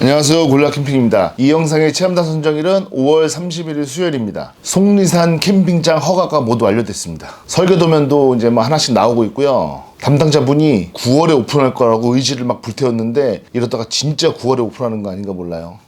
안녕하세요. 골라 캠핑입니다. 이 영상의 체험단 선정일은 5월 31일 수요일입니다. 속리산 캠핑장 허가가 모두 완료됐습니다. 설계도면도 이제 뭐 하나씩 나오고 있고요. 담당자분이 9월에 오픈할 거라고 의지를 막 불태웠는데 이러다가 진짜 9월에 오픈하는 거 아닌가 몰라요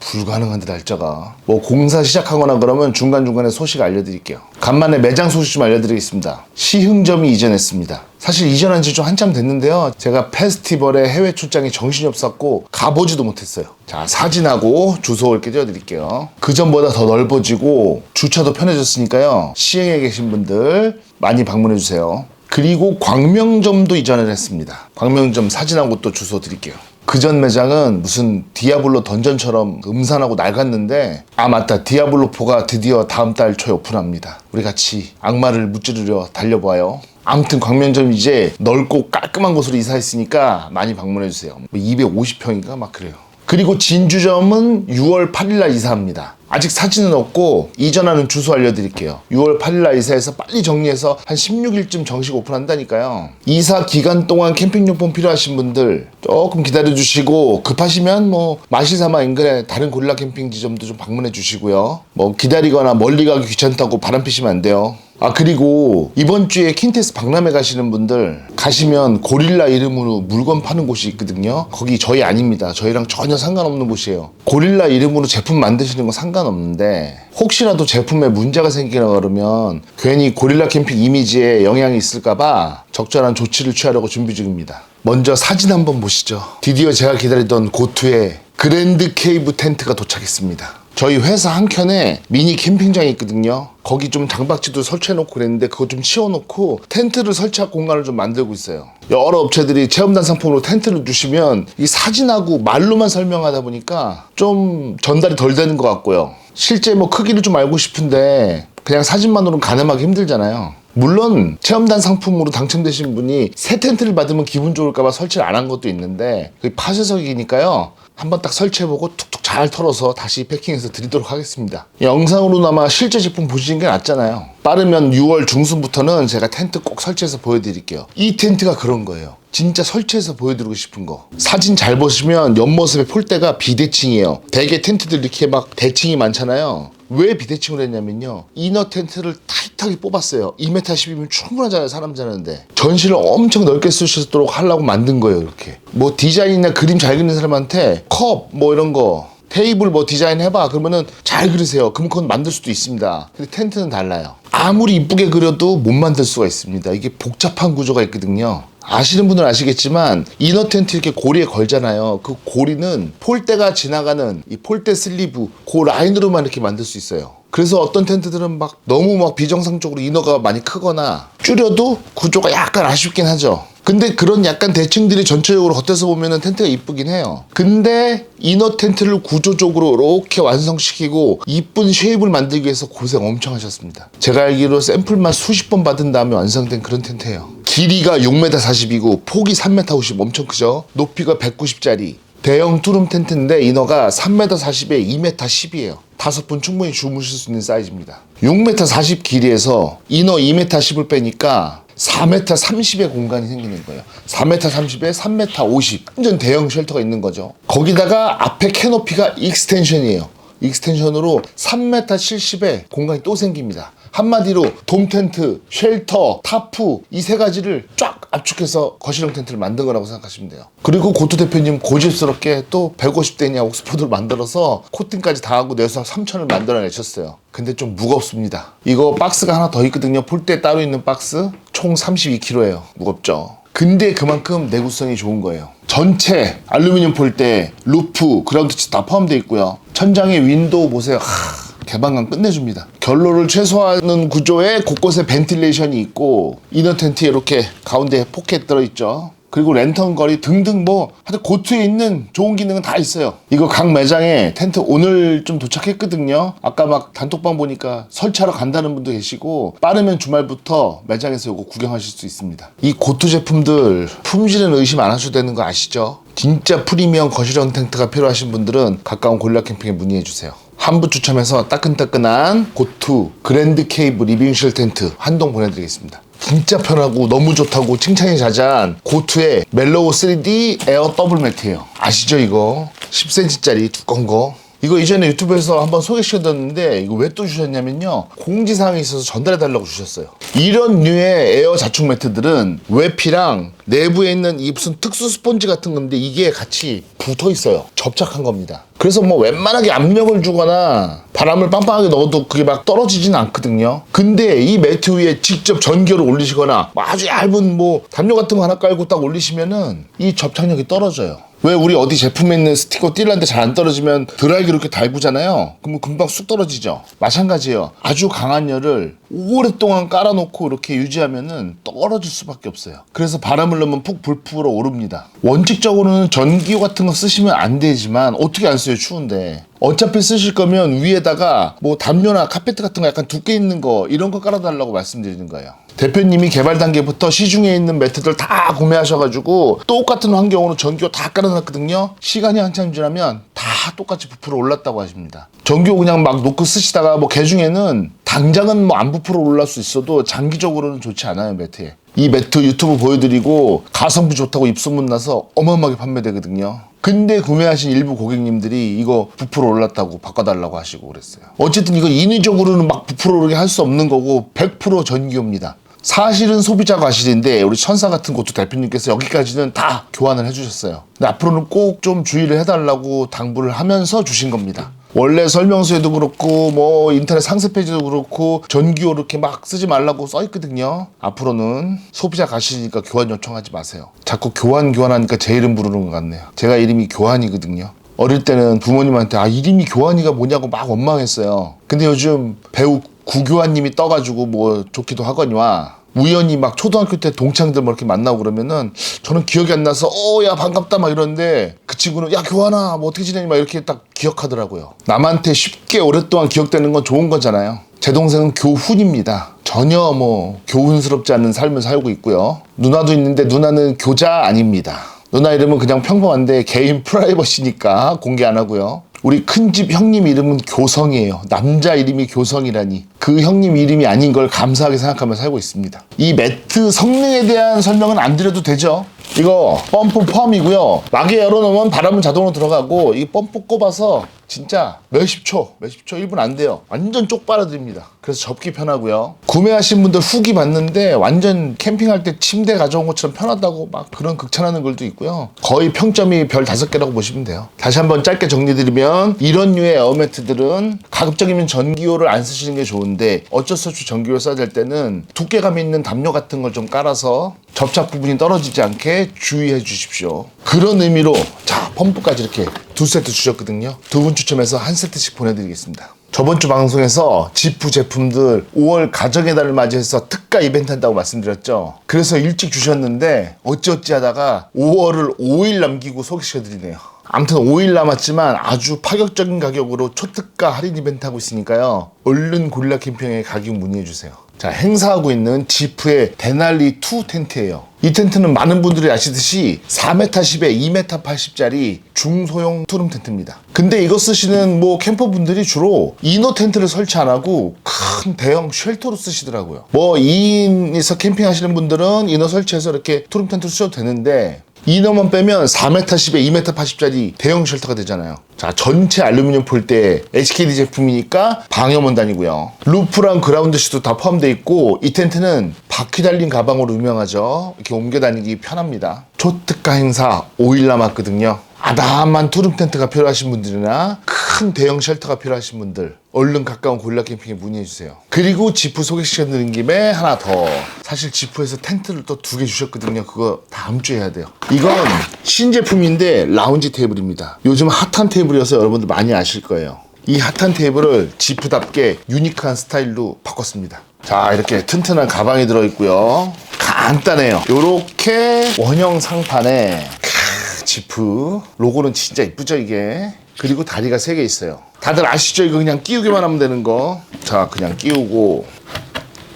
불가능한데 날짜가. 뭐 공사 시작하거나 그러면 중간중간에 소식 알려드릴게요. 간만에 매장 소식 좀 알려드리겠습니다. 시흥점이 이전했습니다. 사실 이전한 지 좀 한참 됐는데요. 제가 페스티벌에 해외 출장이 정신이 없었고 가보지도 못했어요. 자 사진하고 주소 이렇게 띄워드릴게요. 그 전보다 더 넓어지고 주차도 편해졌으니까요. 시흥에 계신 분들 많이 방문해주세요. 그리고 광명점도 이전을 했습니다. 광명점 사진하고 또 주소 드릴게요 그 전 매장은 무슨 디아블로 던전처럼 음산하고 낡았는데 아 맞다. 디아블로4가 드디어 다음 달 초에 오픈합니다. 우리 같이 악마를 무찌르려 달려봐요. 아무튼 광명점 이제 넓고 깔끔한 곳으로 이사했으니까 많이 방문해주세요. 250평인가? 막 그래요. 그리고 진주점은 6월 8일날 이사합니다. 아직 사진은 없고 이전하는 주소 알려드릴게요. 6월 8일 날 이사해서 빨리 정리해서 한 16일쯤 정식 오픈한다니까요. 이사 기간 동안 캠핑용품 필요하신 분들 조금 기다려주시고 급하시면 뭐 마실사마 인근에 다른 고릴라 캠핑 지점도 좀 방문해 주시고요. 뭐 기다리거나 멀리 가기 귀찮다고 바람 피시면 안 돼요. 아 그리고 이번 주에 킨테스 박람회 가시는 분들 가시면 고릴라 이름으로 물건 파는 곳이 있거든요. 거기 저희 아닙니다. 저희랑 전혀 상관없는 곳이에요. 고릴라 이름으로 제품 만드시는 건 상관없는데 혹시라도 제품에 문제가 생기나 그러면 괜히 고릴라 캠핑 이미지에 영향이 있을까봐 적절한 조치를 취하려고 준비 중입니다. 먼저 사진 한번 보시죠. 드디어 제가 기다리던 고투의 그랜드 케이브 텐트가 도착했습니다 저희 회사 한 켠에 미니 캠핑장이 있거든요. 거기 좀 장박지도 설치해놓고 그랬는데 그거 좀 치워놓고 텐트를 설치할 공간을 좀 만들고 있어요. 여러 업체들이 체험단 상품으로 텐트를 주시면 이 사진하고 말로만 설명하다 보니까 좀 전달이 덜 되는 것 같고요. 실제 뭐 크기를 좀 알고 싶은데 그냥 사진만으로는 가늠하기 힘들잖아요. 물론 체험단 상품으로 당첨되신 분이 새 텐트를 받으면 기분 좋을까봐 설치를 안 한 것도 있는데 그게 파쇄석이니까요. 한번 딱 설치해보고 툭툭 잘 털어서 다시 패킹해서 드리도록 하겠습니다. 영상으로나마 실제 제품 보시는 게 낫잖아요. 빠르면 6월 중순부터는 제가 텐트 꼭 설치해서 보여드릴게요. 이 텐트가 그런 거예요. 진짜 설치해서 보여드리고 싶은 거. 사진 잘 보시면 옆모습의 폴대가 비대칭이에요. 대개 텐트들 이렇게 막 대칭이 많잖아요. 왜 비대칭을 했냐면요. 이너 텐트를 타이트하게 뽑았어요. 2m 10이면 충분하잖아요. 사람 자는데. 전시를 엄청 넓게 쓸 수 있도록 하려고 만든 거예요. 이렇게. 뭐 디자인이나 그림 잘 그리는 사람한테 컵 뭐 이런 거 테이블 뭐 디자인 해봐 그러면은 잘 그리세요 그럼 그건 만들 수도 있습니다 근데 텐트는 달라요 아무리 이쁘게 그려도 못 만들 수가 있습니다 이게 복잡한 구조가 있거든요 아시는 분은 아시겠지만 이너 텐트 이렇게 고리에 걸잖아요 그 고리는 폴대가 지나가는 이 폴대 슬리브 그 라인으로만 이렇게 만들 수 있어요 그래서 어떤 텐트들은 막 너무 막 비정상적으로 이너가 많이 크거나 줄여도 구조가 약간 아쉽긴 하죠 근데 그런 약간 대칭들이 전체적으로 겉에서 보면은 텐트가 이쁘긴 해요. 근데 이너 텐트를 구조적으로 이렇게 완성시키고 이쁜 쉐입을 만들기 위해서 고생 엄청 하셨습니다. 제가 알기로 샘플만 수십 번 받은 다음에 완성된 그런 텐트예요. 길이가 6m 40이고 폭이 3m 50 엄청 크죠? 높이가 190짜리. 대형 투룸 텐트인데 이너가 3m 40에 2m 10이에요. 다섯 분 충분히 주무실 수 있는 사이즈입니다. 6m 40 길이에서 이너 2m 10을 빼니까 4m 30의 공간이 생기는 거예요. 4m 30에 3m 50. 완전 대형 쉘터가 있는 거죠. 거기다가 앞에 캐노피가 익스텐션이에요. 익스텐션으로 3m 70의 공간이 또 생깁니다. 한마디로 돔 텐트, 쉘터, 타프 이 세 가지를 쫙 압축해서 거실형 텐트를 만든 거라고 생각하시면 돼요. 그리고 고토 대표님 고집스럽게 또 150대냐 옥스포드를 만들어서 코팅까지 다 하고 내서 3천을 만들어내셨어요. 근데 좀 무겁습니다. 이거 박스가 하나 더 있거든요. 폴대 따로 있는 박스 총 32kg예요. 무겁죠. 근데 그만큼 내구성이 좋은 거예요. 전체 알루미늄 폴대, 루프, 그라운드 다 포함되어 있고요. 천장에 윈도우 보세요. 하, 개방감 끝내줍니다. 결로를 최소화하는 구조에 곳곳에 벤틸레이션이 있고 이너 텐트에 이렇게 가운데 포켓 들어있죠. 그리고 랜턴 거리 등등 뭐 하여튼 고트에 있는 좋은 기능은 다 있어요. 이거 각 매장에 텐트 오늘 좀 도착했거든요. 아까 막 단톡방 보니까 설치하러 간다는 분도 계시고 빠르면 주말부터 매장에서 이거 구경하실 수 있습니다. 이 고트 제품들 품질은 의심 안 하셔도 되는 거 아시죠? 진짜 프리미엄 거실형 텐트가 필요하신 분들은 가까운 골라 캠핑에 문의해 주세요. 한부 추첨해서 따끈따끈한 고투 그랜드 케이브 리빙실 텐트 한동 보내드리겠습니다. 진짜 편하고 너무 좋다고 칭찬이 자자한 고투의 멜로우 3D 에어 더블 매트예요. 아시죠 이거? 10cm짜리 두꺼운 거. 이거 이전에 유튜브에서 한번 소개시켜드렸는데 이거 왜 또 주셨냐면요. 공지사항이 있어서 전달해달라고 주셨어요. 이런 류의 에어 자축 매트들은 외피랑 내부에 있는 이 무슨 특수 스펀지 같은 건데 이게 같이 붙어 있어요. 접착한 겁니다. 그래서 뭐 웬만하게 압력을 주거나 바람을 빵빵하게 넣어도 그게 막 떨어지진 않거든요. 근데 이 매트 위에 직접 전기를 올리시거나 뭐 아주 얇은 뭐 담요 같은 거 하나 깔고 딱 올리시면은 이 접착력이 떨어져요 왜 우리 어디 제품에 있는 스티커 띄려는데 잘 안 떨어지면 드라이기로 이렇게 달구잖아요. 그러면 금방 쑥 떨어지죠. 마찬가지예요. 아주 강한 열을 오랫동안 깔아놓고 이렇게 유지하면은 떨어질 수밖에 없어요. 그래서 바람을 넣으면 푹 불풀어 오릅니다. 원칙적으로는 전기요 같은 거 쓰시면 안 되지만 어떻게 안 써요 추운데. 어차피 쓰실 거면 위에다가 뭐 담요나 카페트 같은 거 약간 두께 있는 거 이런 거 깔아달라고 말씀드리는 거예요. 대표님이 개발 단계부터 시중에 있는 매트들 다 구매하셔가지고 똑같은 환경으로 전기요 다 깔아놨거든요. 시간이 한참 지나면 다 똑같이 부풀어 올랐다고 하십니다. 전기요 그냥 막 놓고 쓰시다가 뭐 개 중에는 당장은 뭐 안 부풀어 올랄 수 있어도 장기적으로는 좋지 않아요 매트에. 이 매트 유튜브 보여드리고 가성비 좋다고 입소문 나서 어마어마하게 판매되거든요. 근데 구매하신 일부 고객님들이 이거 부풀어 올랐다고 바꿔달라고 하시고 그랬어요. 어쨌든 이거 인위적으로는 막 부풀어 오르게 할 수 없는 거고 100% 전기요입니다. 사실은 소비자 과실인데 우리 천사 같은 곳도 대표님께서 여기까지는 다 교환을 해주셨어요. 근데 앞으로는 꼭 좀 주의를 해달라고 당부를 하면서 주신 겁니다. 원래 설명서에도 그렇고 뭐 인터넷 상세 페이지도 그렇고 전기요 이렇게 막 쓰지 말라고 써 있거든요. 앞으로는 소비자 가시니까 교환 요청하지 마세요. 자꾸 교환 교환하니까 제 이름 부르는 것 같네요. 제가 이름이 교환이거든요. 어릴 때는 부모님한테 아 이름이 교환이가 뭐냐고 막 원망했어요. 근데 요즘 배우 구교환님이 떠가지고 뭐 좋기도 하거니와 우연히 막 초등학교 때 동창들 뭐 이렇게 만나고 그러면은 저는 기억이 안 나서 어 야 반갑다 막 이러는데 그 친구는 야 교환아 뭐 어떻게 지내니? 막 이렇게 딱 기억하더라고요. 남한테 쉽게 오랫동안 기억되는 건 좋은 거잖아요. 제 동생은 교훈입니다. 전혀 뭐 교훈스럽지 않은 삶을 살고 있고요. 누나도 있는데 누나는 교자 아닙니다. 누나 이름은 그냥 평범한데 개인 프라이버시니까 공개 안 하고요 우리 큰 집 형님 이름은 교성이에요. 남자 이름이 교성이라니. 그 형님 이름이 아닌 걸 감사하게 생각하며 살고 있습니다. 이 매트 성능에 대한 설명은 안 드려도 되죠? 이거 펌프 펌이고요. 막에 열어놓으면 바람은 자동으로 들어가고 이 펌프 꼽아서 진짜 몇십 초, 몇십 초, 1분 안 돼요. 완전 쪽 빨아들입니다. 그래서 접기 편하고요. 구매하신 분들 후기 봤는데 완전 캠핑할 때 침대 가져온 것처럼 편하다고 막 그런 극찬하는 글도 있고요. 거의 평점이 별 다섯 개라고 보시면 돼요. 다시 한번 짧게 정리드리면 이런 류의 에어매트들은 가급적이면 전기요를 안 쓰시는 게 좋은데 어쩔 수 없이 전기요 써야 될 때는 두께감 있는 담요 같은 걸 좀 깔아서 접착 부분이 떨어지지 않게 주의해 주십시오. 그런 의미로 자 펌프까지 이렇게 두 세트 주셨거든요. 두 분 추첨해서 한 세트씩 보내드리겠습니다. 저번 주 방송에서 지프 제품들 5월 가정의 달을 맞이해서 특가 이벤트 한다고 말씀드렸죠. 그래서 일찍 주셨는데 어찌어찌 하다가 5월을 5일 남기고 소개시켜드리네요. 아무튼 5일 남았지만 아주 파격적인 가격으로 초특가 할인 이벤트 하고 있으니까요. 얼른 고릴라 캠핑에 가격 문의해주세요. 자, 행사하고 있는 지프의 데날리 2 텐트예요. 이 텐트는 많은 분들이 아시듯이 4m 10에 2m 80짜리 중소형 투룸 텐트입니다. 근데 이거 쓰시는 뭐 캠퍼분들이 주로 이너 텐트를 설치 안 하고 큰 대형 쉘터로 쓰시더라고요. 뭐 2인이서 캠핑하시는 분들은 이너 설치해서 이렇게 투룸 텐트를 쓰셔도 되는데 이너만 빼면 4m 10에 2m 80짜리 대형 쉘터가 되잖아요. 자, 전체 알루미늄 폴대 HKD 제품이니까 방염 원 단이고요. 루프랑 그라운드 시도 다 포함되어 있고 이 텐트는 바퀴 달린 가방으로 유명하죠. 이렇게 옮겨 다니기 편합니다. 초특가 행사 5일 남았거든요. 아담한 투룸 텐트가 필요하신 분들이나 큰 대형 쉘터가 필요하신 분들 얼른 가까운 고릴라 캠핑에 문의해 주세요. 그리고 지프 소개시켜 드린 김에 하나 더. 사실 지프에서 텐트를 또 두 개 주셨거든요. 그거 다음 주에 해야 돼요. 이건 신제품인데 라운지 테이블입니다. 요즘 핫한 테이블이어서 여러분들 많이 아실 거예요. 이 핫한 테이블을 지프답게 유니크한 스타일로 바꿨습니다. 자, 이렇게 튼튼한 가방이 들어있고요. 간단해요. 요렇게 원형 상판에 크, 지프 로고는 진짜 이쁘죠 이게 그리고 다리가 세 개 있어요. 다들 아시죠? 이거 그냥 끼우기만 하면 되는 거 자 그냥 끼우고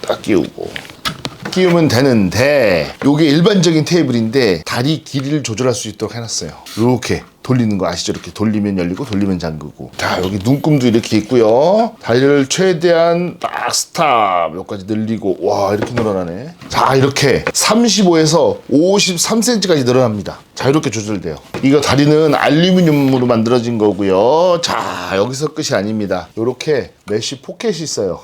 딱 끼우고. 끼우면 되는데 요게 일반적인 테이블인데 다리 길이를 조절할 수 있도록 해놨어요. 이렇게 돌리는 거 아시죠? 이렇게 돌리면 열리고 돌리면 잠그고. 자, 여기 눈금도 이렇게 있고요. 다리를 최대한 딱 스탑 여기까지 늘리고 와, 이렇게 늘어나네. 자, 이렇게 35에서 53cm까지 늘어납니다. 자, 이렇게 조절돼요. 이거 다리는 알루미늄으로 만들어진 거고요. 자, 여기서 끝이 아닙니다. 이렇게 메쉬 포켓이 있어요.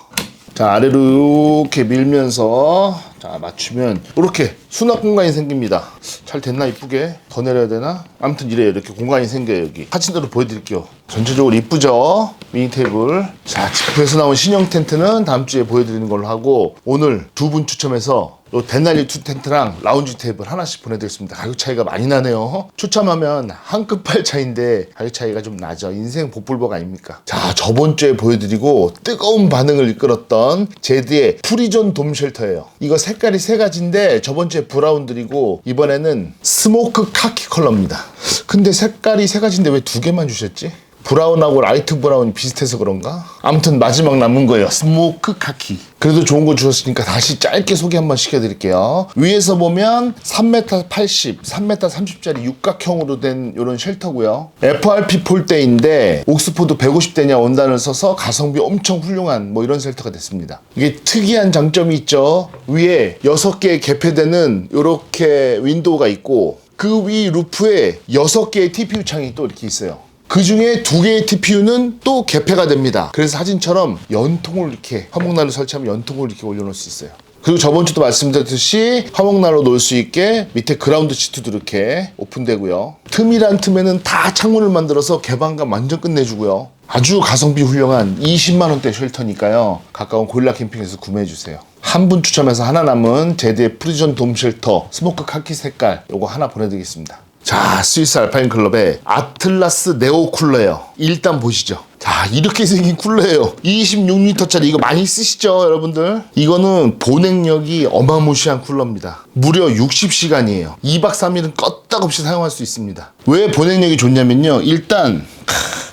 자 아래로 이렇게 밀면서 자 맞추면 이렇게 수납 공간이 생깁니다. 잘 됐나 이쁘게? 더 내려야 되나? 아무튼 이래요. 이렇게 공간이 생겨요 여기. 사진으로 보여드릴게요. 전체적으로 이쁘죠? 미니 테이블. 자 지프에서 나온 신형 텐트는 다음 주에 보여드리는 걸로 하고 오늘 두 분 추첨해서 요 데날리 투 텐트랑 라운지 테이블 하나씩 보내드렸습니다. 가격 차이가 많이 나네요. 추첨하면 한 끗발 차인데 가격 차이가 좀 나죠. 인생 복불복 아닙니까? 자, 저번 주에 보여드리고 뜨거운 반응을 이끌었던 제드의 프리존 돔 쉘터예요. 이거 색깔이 세 가지인데 저번 주에 브라운 드리고 이번에는 스모크 카키 컬러입니다. 근데 색깔이 세 가지인데 왜 두 개만 주셨지? 브라운하고 라이트 브라운이 비슷해서 그런가? 아무튼 마지막 남은 거예요. 스모크 카키. 그래도 좋은 거 주셨으니까 다시 짧게 소개 한번 시켜드릴게요. 위에서 보면 3m 80, 3m 30짜리 육각형으로 된 이런 쉘터고요. FRP 폴대인데 옥스포드 150대냐 원단을 써서 가성비 엄청 훌륭한 뭐 이런 쉘터가 됐습니다. 이게 특이한 장점이 있죠. 위에 6개의 개폐되는 이렇게 윈도우가 있고 그 위 루프에 6개의 TPU 창이 또 이렇게 있어요. 그 중에 두 개의 TPU는 또 개폐가 됩니다. 그래서 사진처럼 연통을 이렇게 화목난로 설치하면 연통을 이렇게 올려놓을 수 있어요. 그리고 저번 주도 말씀드렸듯이 화목난로 놓을 수 있게 밑에 그라운드 시트도 이렇게 오픈되고요. 틈이란 틈에는 다 창문을 만들어서 개방감 완전 끝내주고요. 아주 가성비 훌륭한 20만 원대 쉘터니까요. 가까운 고릴라 캠핑에서 구매해 주세요. 한 분 추첨해서 하나 남은 제드의 프리전 돔 쉘터 스모크 카키 색깔 요거 하나 보내드리겠습니다. 자, 스위스 알파인 클럽의 아틀라스 네오 쿨러예요. 일단 보시죠. 자, 이렇게 생긴 쿨러예요. 26리터짜리 이거 많이 쓰시죠, 여러분들? 이거는 보냉력이 어마무시한 쿨러입니다. 무려 60시간이에요. 2박 3일은 껐다없이 사용할 수 있습니다. 왜 보냉력이 좋냐면요. 일단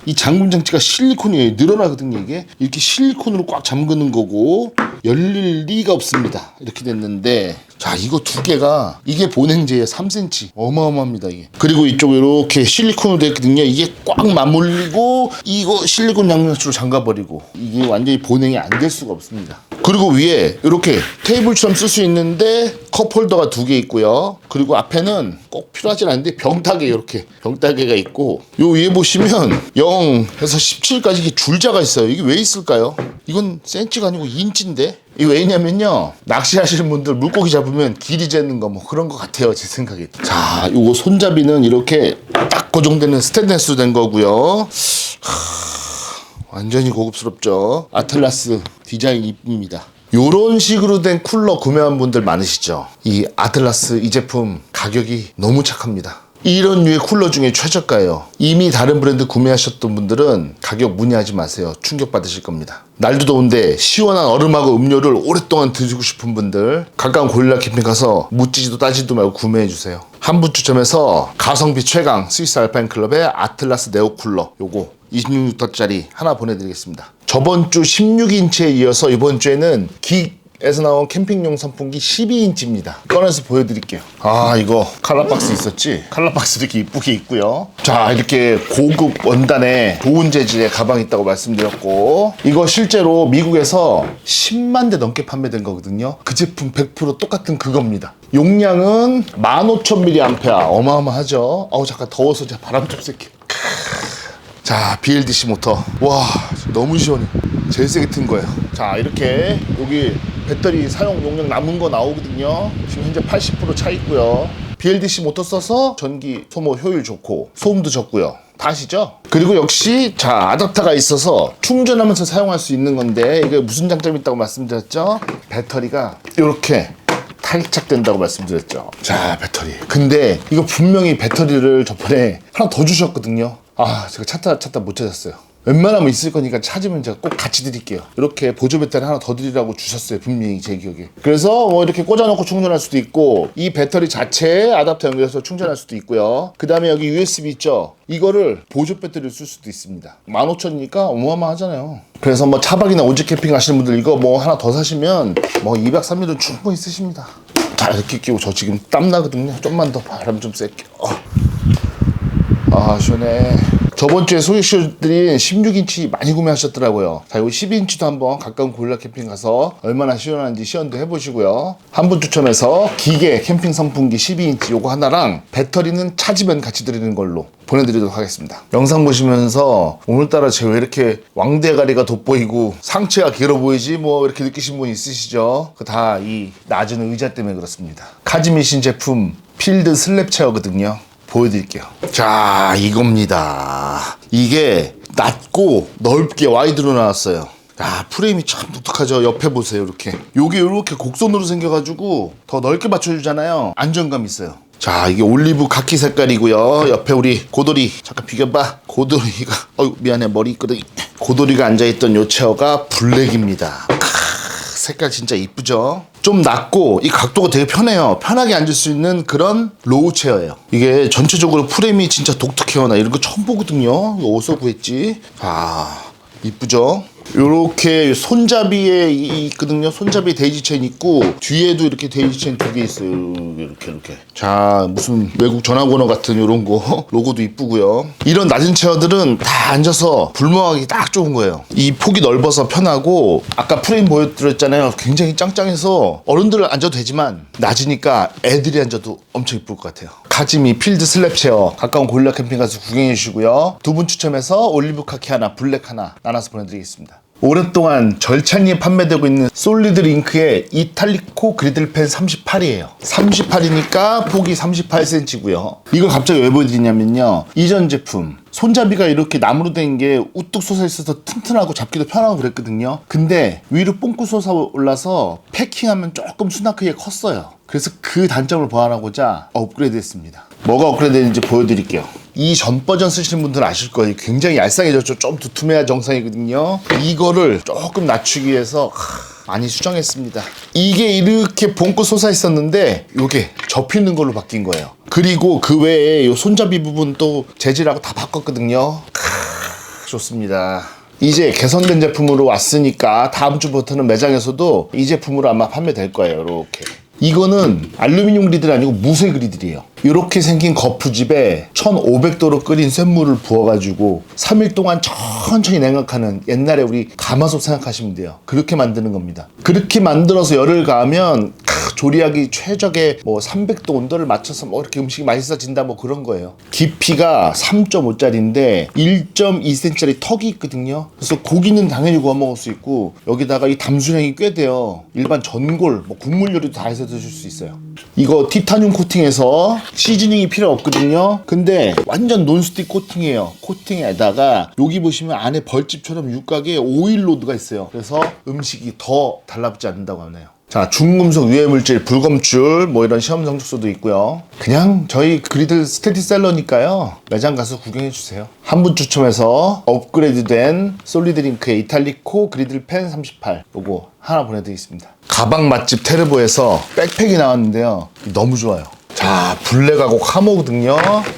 이 잠금 장치가 실리콘이에요. 늘어나거든요, 이게. 이렇게 실리콘으로 꽉 잠그는 거고 열릴 리가 없습니다. 이렇게 됐는데 자, 이거 두 개가 이게 보냉제예요. 3cm. 어마어마합니다, 이게. 그리고 이쪽에 이렇게 실리콘으로 되어 있거든요. 이게 꽉 맞물리고 이거 실리콘 양면으로 잠가 버리고 이게 완전히 보냉이 안 될 수가 없습니다. 그리고 위에 이렇게 테이블처럼 쓸 수 있는데 컵홀더가 두 개 있고요. 그리고 앞에는 꼭 필요하진 않은데 병따개 이렇게 병따개가 있고 요 위에 보시면 0에서 17까지 이게 줄자가 있어요. 이게 왜 있을까요? 이건 센치가 아니고 인치인데 이 왜냐면요 낚시하시는 분들 물고기 잡으면 길이 재는 거 뭐 그런 것 같아요 제 생각에 자 요거 손잡이는 이렇게 딱 고정되는 스테인레스로 된 거고요 완전히 고급스럽죠. 아틀라스 디자인 이쁩니다. 요런 식으로 된 쿨러 구매한 분들 많으시죠? 이 아틀라스 이 제품 가격이 너무 착합니다. 이런 류의 쿨러 중에 최저가예요. 이미 다른 브랜드 구매하셨던 분들은 가격 문의하지 마세요. 충격받으실 겁니다. 날도 더운데 시원한 얼음하고 음료를 오랫동안 드시고 싶은 분들 가까운 고릴라 캠핑 가서 묻지도 따지도 말고 구매해 주세요. 한분 추첨해서 가성비 최강 스위스 알파인 클럽의 아틀라스 네오 쿨러 요거 26리터짜리 하나 보내드리겠습니다. 저번 주 16인치에 이어서 이번 주에는 긱에서 나온 캠핑용 선풍기 12인치입니다. 꺼내서 보여드릴게요. 아 이거 칼라박스 있었지? 칼라박스 이렇게 이쁘게 있고요. 자 이렇게 고급 원단에 좋은 재질의 가방이 있다고 말씀드렸고 이거 실제로 미국에서 10만 대 넘게 판매된 거거든요. 그 제품 100% 똑같은 그겁니다. 용량은 15,000mAh 어마어마하죠. 어우 잠깐 더워서 제가 바람 좀 쐴게요. 자, BLDC 모터. 와, 너무 시원해. 제일 세게 튼 거예요. 자, 이렇게 여기 배터리 사용 용량 남은 거 나오거든요. 지금 현재 80%차 있고요. BLDC 모터 써서 전기 소모 효율 좋고 소음도 적고요. 다 아시죠? 그리고 역시 자 아답터가 있어서 충전하면서 사용할 수 있는 건데 이게 무슨 장점이 있다고 말씀드렸죠? 배터리가 이렇게 탈착된다고 말씀드렸죠. 자, 배터리. 근데 이거 분명히 배터리를 저번에 하나 더 주셨거든요. 아, 제가 찾다 찾다 못 찾았어요. 웬만하면 있을 거니까 찾으면 제가 꼭 같이 드릴게요. 이렇게 보조 배터리 하나 더 드리라고 주셨어요. 분명히 제 기억에. 그래서 뭐 이렇게 꽂아놓고 충전할 수도 있고 이 배터리 자체에 아답터 연결해서 충전할 수도 있고요. 그 다음에 여기 USB 있죠. 이거를 보조 배터리를 쓸 수도 있습니다. 15,000이니까 어마어마하잖아요. 그래서 뭐 차박이나 오직 캠핑 하시는 분들 이거 뭐 하나 더 사시면 뭐 2박 3일은 충분히 쓰십니다. 자 이렇게 끼고 저 지금 땀 나거든요. 좀만 더 바람 좀 쐴게요. 어. 아 시원해. 저번 주에 소개시켜드린 16인치 많이 구매하셨더라고요. 자 이거 12인치도 한번 가까운 고릴라 캠핑 가서 얼마나 시원한지 시연도 해보시고요. 한 분 추첨해서 기계 캠핑 선풍기 12인치 요거 하나랑 배터리는 차지면 같이 드리는 걸로 보내드리도록 하겠습니다. 영상 보시면서 오늘따라 제가 왜 이렇게 왕대가리가 돋보이고 상체가 길어 보이지? 뭐 이렇게 느끼신 분 있으시죠? 그 다 이 낮은 의자 때문에 그렇습니다. 카즈미신 제품 필드 슬랩 체어거든요 보여드릴게요. 자, 이겁니다. 이게 낮고 넓게 와이드로 나왔어요. 야, 프레임이 참 독특하죠. 옆에 보세요, 이렇게. 요게 이렇게 곡선으로 생겨가지고 더 넓게 맞춰주잖아요. 안정감 있어요. 자, 이게 올리브 카키 색깔이고요. 옆에 우리 고돌이 잠깐 비교봐. 고돌이가 어유 미안해 머리 있거든. 고돌이가 앉아있던 요 체어가 블랙입니다. 크, 색깔 진짜 이쁘죠? 좀 낮고 이 각도가 되게 편해요. 편하게 앉을 수 있는 그런 로우 체어예요. 이게 전체적으로 프레임이 진짜 독특해요. 나 이런 거 처음 보거든요. 이거 어디서 구했지? 아, 이쁘죠? 요렇게 손잡이에 이- 있거든요. 손잡이 데이지 체인 있고 뒤에도 이렇게 데이지 체인 두 개 있어요. 이렇게 이렇게. 자 무슨 외국 전화번호 같은 요런 거 로고도 이쁘고요. 이런 낮은 체어들은 다 앉아서 불멍하기 딱 좋은 거예요. 이 폭이 넓어서 편하고 아까 프레임 보여드렸잖아요. 굉장히 짱짱해서 어른들 앉아도 되지만 낮으니까 애들이 앉아도 엄청 이쁠 것 같아요. 카지미 필드 슬랩 체어 가까운 고릴라 캠핑 가서 구경해 주시고요. 두 분 추첨해서 올리브 카키 하나, 블랙 하나 나눠서 보내드리겠습니다. 오랫동안 절찬리에 판매되고 있는 솔리드 링크의 이탈리코 그리들펜 38이에요. 38이니까 폭이 38cm고요. 이걸 갑자기 왜 보여드리냐면요. 이전 제품 손잡이가 이렇게 나무로 된 게 우뚝 솟아 있어서 튼튼하고 잡기도 편하고 그랬거든요. 근데 위로 뽕꾸 솟아 올라서 패킹하면 조금 수납 크기가 컸어요. 그래서 그 단점을 보완하고자 업그레이드 했습니다. 뭐가 업그레이드 됐는지 보여드릴게요. 이 전 버전 쓰시는 분들은 아실 거예요. 굉장히 얄쌍해졌죠. 좀 두툼해야 정상이거든요. 이거를 조금 낮추기 위해서 하, 많이 수정했습니다. 이게 이렇게 봉고 솟아 있었는데 이게 접히는 걸로 바뀐 거예요. 그리고 그 외에 이 손잡이 부분 또 재질하고 다 바꿨거든요. 크, 좋습니다. 이제 개선된 제품으로 왔으니까 다음 주부터는 매장에서도 이 제품으로 아마 판매될 거예요. 이렇게. 이거는 알루미늄 그리들 아니고 무쇠 그리들이에요. 이렇게 생긴 거푸집에 1500도로 끓인 쇳물을 부어가지고 3일 동안 천천히 냉각하는 옛날에 우리 가마솥 생각하시면 돼요. 그렇게 만드는 겁니다. 그렇게 만들어서 열을 가하면 크, 조리하기 최적의 뭐 300도 온도를 맞춰서 뭐 이렇게 음식이 맛있어진다 뭐 그런 거예요. 깊이가 3.5짜리인데 1.2cm짜리 턱이 있거든요. 그래서 고기는 당연히 구워 먹을 수 있고 여기다가 이 담수량이 꽤 돼요. 일반 전골, 뭐 국물 요리도 다 해서 드실 수 있어요. 이거 티타늄 코팅해서 시즈닝이 필요 없거든요. 근데 완전 논스틱 코팅이에요. 코팅에다가 여기 보시면 안에 벌집처럼 육각에 오일 로드가 있어요. 그래서 음식이 더 달라붙지 않는다고 하네요. 자, 중금속 유해 물질, 불검출, 뭐 이런 시험 성적서도 있고요. 그냥 저희 그리들 스테디셀러니까요. 매장 가서 구경해 주세요. 한 분 추첨해서 업그레이드된 솔리드링크의 이탈리코 그리들 펜 38 요거 하나 보내드리겠습니다. 가방 맛집 테르보에서 백팩이 나왔는데요. 너무 좋아요. 자, 블랙하고 카모거든요.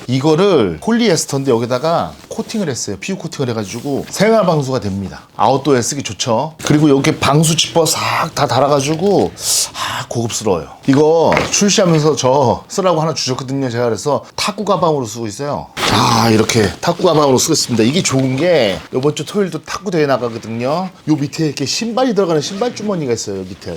이거를 폴리에스터인데 여기다가 코팅을 했어요. 피부 코팅을 해가지고 생활 방수가 됩니다. 아웃도어에 쓰기 좋죠. 그리고 여기 방수 지퍼 싹 다 달아가지고 아 고급스러워요. 이거 출시하면서 저 쓰라고 하나 주셨거든요. 제가 그래서 탁구 가방으로 쓰고 있어요. 자 이렇게 탁구 가방으로 쓰겠습니다. 이게 좋은 게 이번 주 토요일도 탁구 대회 나가거든요. 요 밑에 이렇게 신발이 들어가는 신발 주머니가 있어요. 밑에.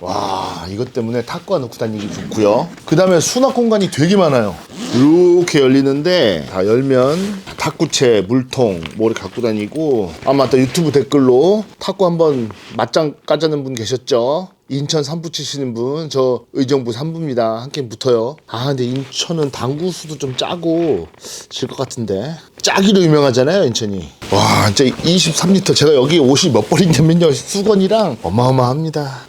와 이것 때문에 탁구화 넣고 다니기 좋고요. 그 다음에 수납 공간이 되게 많아요. 이렇게 열리는데 다 열면 탁구채 물통 뭐 이렇게 갖고 다니고. 아 맞다 유튜브 댓글로 탁구 한번 맞짱 까자는 분 계셨죠? 인천 산부 치시는 분 저 의정부 산부입니다. 한 게임 붙어요. 아 근데 인천은 당구 수도 좀 짜고 질 것 같은데 짜기로 유명하잖아요 인천이. 와 진짜 23리터. 제가 여기 옷이 몇 벌이냐면요 수건이랑 어마어마합니다.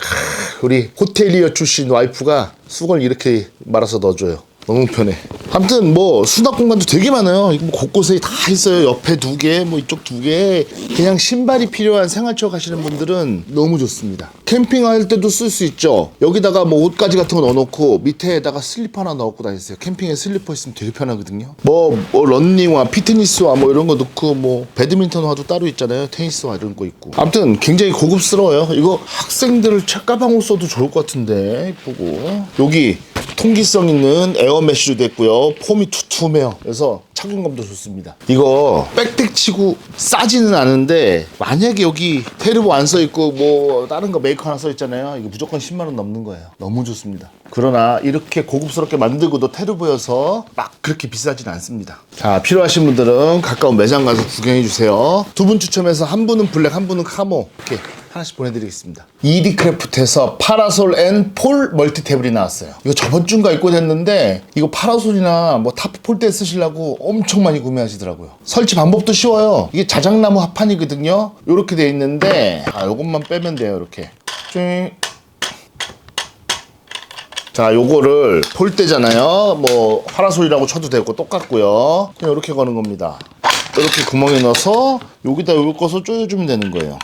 우리 호텔리어 출신 와이프가 수건을 이렇게 말아서 넣어줘요. 너무 편해. 아무튼 뭐 수납 공간도 되게 많아요. 뭐 곳곳에 다 있어요. 옆에 두 개, 뭐 이쪽 두 개. 그냥 신발이 필요한 생활처 가시는 분들은 너무 좋습니다. 캠핑할 때도 쓸 수 있죠. 여기다가 뭐 옷가지 같은 거 넣어놓고 밑에다가 슬리퍼 하나 넣고 다니세요. 캠핑에 슬리퍼 있으면 되게 편하거든요. 뭐, 뭐 런닝화, 피트니스화 뭐 이런 거 넣고 뭐 배드민턴화도 따로 있잖아요. 테니스화 이런 거 있고. 아무튼 굉장히 고급스러워요. 이거 학생들 책가방으로 써도 좋을 것 같은데 이쁘고 여기 통기성 있는 에어 메쉬도 됐고요. 폼이 투툼해요. 그래서 착용감도 좋습니다. 이거 백택 치고 싸지는 않은데 만약에 여기 테르보 안 써 있고 뭐 다른 거 메이커 하나 써 있잖아요. 이거 무조건 10만 원 넘는 거예요. 너무 좋습니다. 그러나 이렇게 고급스럽게 만들고도 테르보여서 막 그렇게 비싸진 않습니다. 자 필요하신 분들은 가까운 매장 가서 구경해 주세요. 두 분 추첨해서 한 분은 블랙, 한 분은 카모 이렇게 하나씩 보내드리겠습니다. 이디 크래프트에서 파라솔 앤 폴 멀티 테이블이 나왔어요. 이거 저번 주인가 입고 됐는데 이거 파라솔이나 뭐 타프 폴대 쓰시려고 엄청 많이 구매하시더라고요. 설치 방법도 쉬워요. 이게 자작나무 합판이거든요. 이렇게 돼 있는데 아 요것만 빼면 돼요. 이렇게. 쭉. 자, 요거를 폴대잖아요. 뭐 파라솔이라고 쳐도 되고 똑같고요. 그냥 이렇게 거는 겁니다. 이렇게 구멍에 넣어서 여기다 꺼서 조여주면 되는 거예요.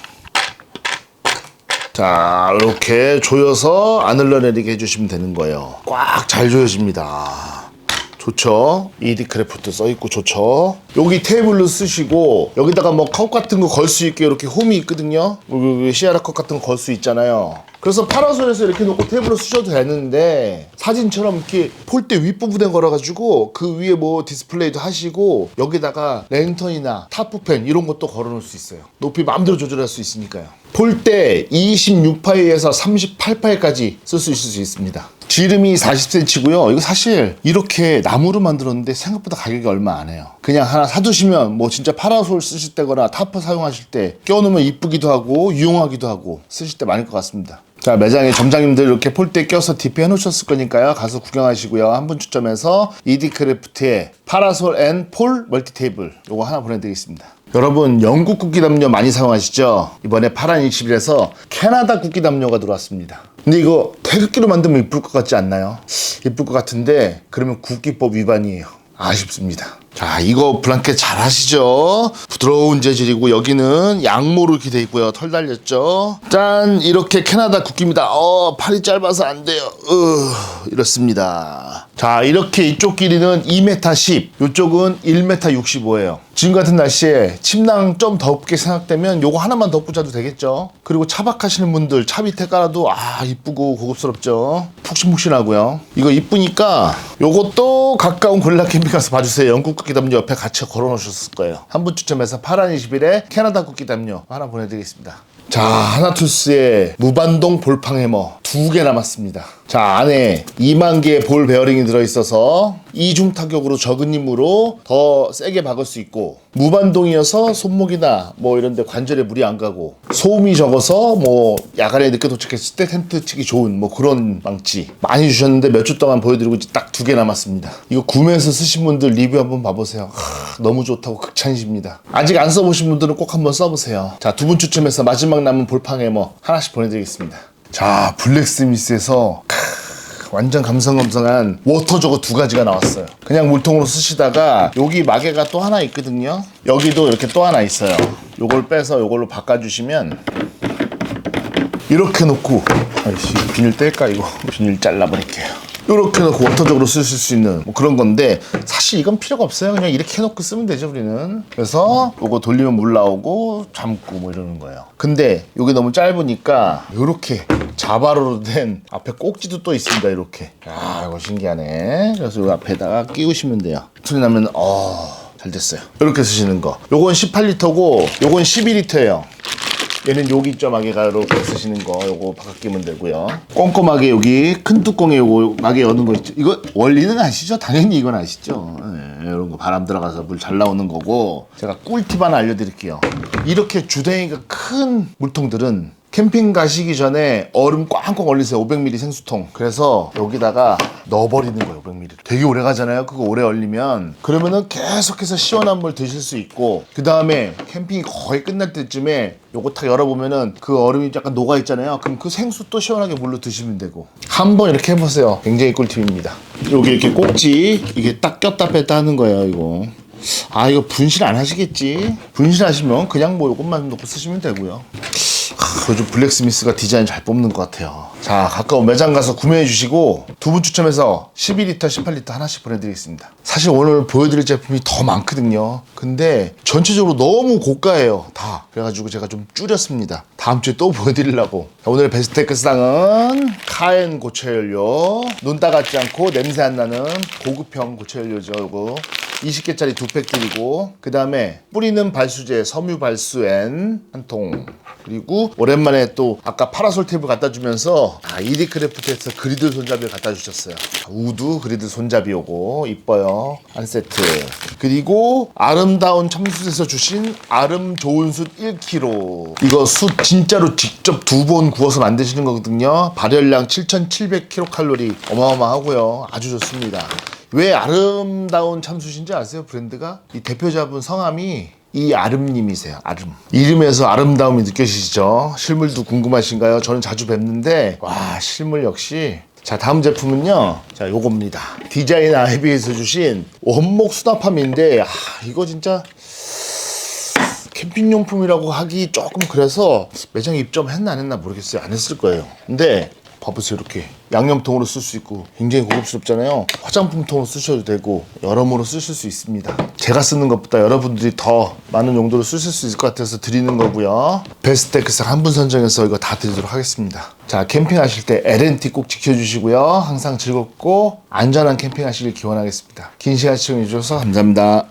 자, 이렇게 조여서 안 흘러내리게 해주시면 되는 거예요. 꽉 잘 조여집니다. 좋죠? 이디 크래프트 써있고 좋죠? 여기 테이블로 쓰시고 여기다가 뭐 컵 같은 거 걸 수 있게 이렇게 홈이 있거든요. 여기 시아라 컵 같은 거 걸 수 있잖아요. 그래서 파라솔에서 이렇게 놓고 테이블로 쓰셔도 되는데 사진처럼 이렇게 폴대 윗부분에 걸어가지고 그 위에 뭐 디스플레이도 하시고 여기다가 랜턴이나 타프펜 이런 것도 걸어놓을 수 있어요. 높이 마음대로 조절할 수 있으니까요. 폴대 26파이에서 38파이까지 쓸 수 있을 수 있습니다. 지름이 40cm고요. 이거 사실 이렇게 나무로 만들었는데 생각보다 가격이 얼마 안 해요. 그냥 하나 사두시면 뭐 진짜 파라솔 쓰실 때거나 타프 사용하실 때 껴놓으면 이쁘기도 하고 유용하기도 하고 쓰실 때 많을 것 같습니다. 자 매장에 점장님들 이렇게 폴대 껴서 디피 해놓으셨을 거니까요. 가서 구경하시고요. 한 분 추첨해서 이디크래프트의 파라솔 앤 폴 멀티 테이블 요거 하나 보내드리겠습니다. 여러분 영국 국기 담요 많이 사용하시죠? 이번에 파란 20일에서 캐나다 국기 담요가 들어왔습니다. 근데 이거 태극기로 만들면 이쁠 것 같지 않나요? 이쁠 것 같은데 그러면 국기법 위반이에요. 아쉽습니다. 자, 이거 블랑켓 잘 하시죠? 부드러운 재질이고 여기는 양모로 이렇게 돼 있고요. 털 달렸죠? 짠! 이렇게 캐나다 국기입니다. 어, 팔이 짧아서 안 돼요. 으, 이렇습니다. 자, 이렇게 이쪽 길이는 2m 10, 이쪽은 1m 65예요. 지금 같은 날씨에 침낭 좀 덥게 생각되면 요거 하나만 덮고 자도 되겠죠? 그리고 차박하시는 분들 차 밑에 깔아도 아, 이쁘고 고급스럽죠? 푹신푹신하고요. 이거 이쁘니까 요것도 가까운 고릴라 캠핑 가서 봐주세요. 영국 국기 담요 옆에 같이 걸어 놓으셨을 거예요. 한 분 추첨해서 파란 20일에 캐나다 국기 담요 하나 보내드리겠습니다. 자, 하나투스의 무반동 볼팡 해머 두 개 남았습니다. 자, 안에 2만 개의 볼 베어링이 들어있어서 이중 타격으로 적은 힘으로 더 세게 박을 수 있고 무반동이어서 손목이나 뭐 이런 데 관절에 무리 안 가고 소음이 적어서 뭐 야간에 늦게 도착했을 때 텐트 치기 좋은 뭐 그런 망치 많이 주셨는데 몇 주 동안 보여드리고 딱두 개 남았습니다. 이거 구매해서 쓰신 분들 리뷰 한번 봐보세요. 하, 너무 좋다고 극찬이십니다. 아직 안 써보신 분들은 꼭 한번 써보세요. 자, 두 분 추첨해서 마지막 남은 볼팡 해머 하나씩 보내드리겠습니다. 자, 블랙스미스에서 완전 감성감성한 워터 저거 두 가지가 나왔어요. 그냥 물통으로 쓰시다가 여기 마개가 또 하나 있거든요. 여기도 이렇게 또 하나 있어요. 요걸 빼서 요걸로 바꿔주시면 이렇게 놓고 아이씨 비닐 뗄까 이거 비닐 잘라버릴게요. 이렇게 놓고 워터적으로 쓰실 수 있는 뭐 그런 건데 사실 이건 필요가 없어요. 그냥 이렇게 해놓고 쓰면 되죠 우리는. 그래서 요거 돌리면 물 나오고 잠고 뭐 이러는 거예요. 근데 요게 너무 짧으니까 요렇게 자바로로 된 앞에 꼭지도 또 있습니다. 이렇게. 야 이거 신기하네. 그래서 요 앞에다가 끼우시면 돼요. 소리 나면 어. 잘 됐어요. 이렇게 쓰시는 거. 요건 18리터고 요건 12리터예요. 얘는 여기 점 마개가 이렇게 쓰시는 거 요거 바꿔 끼면 되고요. 꼼꼼하게 여기 큰 뚜껑에 요거 마개 여는 거 있죠. 이거 원리는 아시죠? 당연히 이건 아시죠? 네, 이런 거 바람 들어가서 물 잘 나오는 거고 제가 꿀팁 하나 알려드릴게요. 이렇게 주댕이가 큰 물통들은 캠핑 가시기 전에 얼음 꽝꽝 얼리세요. 500ml 생수통. 그래서 여기다가 넣어버리는 거예요 500ml 되게 오래 가잖아요 그거 오래 얼리면. 그러면은 계속해서 시원한 물 드실 수 있고. 그 다음에 캠핑이 거의 끝날 때쯤에 요거 탁 열어보면은 그 얼음이 약간 녹아 있잖아요. 그럼 그 생수 또 시원하게 물로 드시면 되고. 한번 이렇게 해보세요. 굉장히 꿀팁입니다. 여기 이렇게 꼭지 이게 딱 꼈다 뺐다 하는 거예요 이거. 아 이거 분실 안 하시겠지? 분실하시면 그냥 뭐 요것만 놓고 쓰시면 되고요. 아, 요즘 블랙스미스가 디자인 잘 뽑는 것 같아요. 자, 가까운 매장 가서 구매해 주시고 두 분 추첨해서 12리터, 18리터 하나씩 보내드리겠습니다. 사실 오늘 보여드릴 제품이 더 많거든요. 근데 전체적으로 너무 고가예요. 다. 그래가지고 제가 좀 줄였습니다. 다음 주에 또 보여드리려고. 자, 오늘 베스테크 상은 카엔 고체 연료. 눈 따갑지 않고 냄새 안 나는 고급형 고체 연료죠. 이거 20개짜리 두 팩 드리고 그 다음에 뿌리는 발수제 섬유 발수엔 한 통. 그리고 오랜만에 또 아까 파라솔 테이블 갖다 주면서 아, 이디크래프트에서 그리드 손잡이를 갖다 주셨어요. 우드 그리드 손잡이 요거 이뻐요. 한 세트. 그리고 아름다운 청숫에서 주신 아름 좋은 숯 1kg 이거 숯 진짜로 직접 두 번 구워서 만드시는 거거든요. 발열량 7700kcal 어마어마하고요. 아주 좋습니다 왜 아름다운 참숯인지 아세요? 브랜드가? 이 대표자분 성함이 이 아름님이세요. 아름. 이름에서 아름다움이 느껴지시죠? 실물도 궁금하신가요? 저는 자주 뵙는데 와 실물 역시. 자 다음 제품은요. 자 요겁니다. 디자인 아이비에서 주신 원목 수납함인데 아 이거 진짜 캠핑용품이라고 하기 조금 그래서 매장 입점했나 안 했나 모르겠어요. 안 했을 거예요. 근데 봐보세요 이렇게 양념통으로 쓸 수 있고 굉장히 고급스럽잖아요. 화장품통으로 쓰셔도 되고 여러모로 쓰실 수 있습니다. 제가 쓰는 것보다 여러분들이 더 많은 용도로 쓰실 수 있을 것 같아서 드리는 거고요. 베스트엑스 한분 선정해서 이거 다 드리도록 하겠습니다. 자 캠핑하실 때 L&T 꼭 지켜주시고요. 항상 즐겁고 안전한 캠핑하시길 기원하겠습니다. 긴 시간 시청해 주셔서 감사합니다